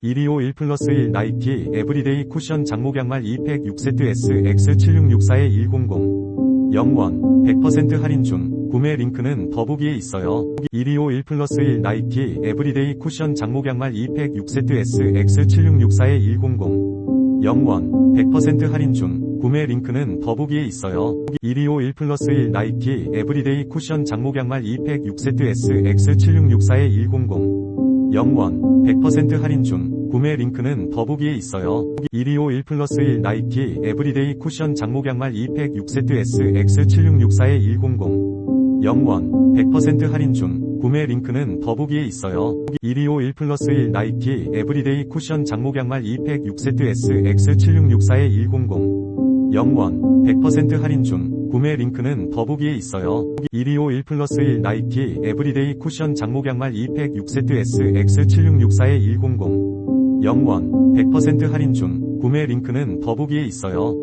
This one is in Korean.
125 1 플러스 1 나이키 에브리데이 쿠션 장목 양말 2팩 6세트 S X7664에 100 영원 100% 할인 중 구매 링크는 더보기에 있어요. 125 1 플러스 1 나이키 에브리데이 쿠션 장목 양말 2팩 6세트 S X7664에 100 영원 100% 할인 중 구매 링크는 더보기에 있어요. 125 1 플러스 1 나이키 에브리데이 쿠션 장목 양말 2팩 6세트 S X7664에 100 영원 100% 할인 중 구매 링크는 더보기에 있어요. 125 1 플러스 1 나이키 에브리데이 쿠션 장목 양말 2팩 6세트 S X7664에 100 영원 100% 할인 중 구매 링크는 더보기에 있어요. 125 1 플러스 1 나이키 에브리데이 쿠션 장목 양말 2팩 6세트 S X7664에 100 영원 100% 할인 중 구매 링크는 더보기에 있어요. 125 1 플러스 1 나이키 에브리데이 쿠션 장목 양말 2팩 6세트 S X7664에 100 영원 100% 할인 중 구매 링크는 더보기에 있어요.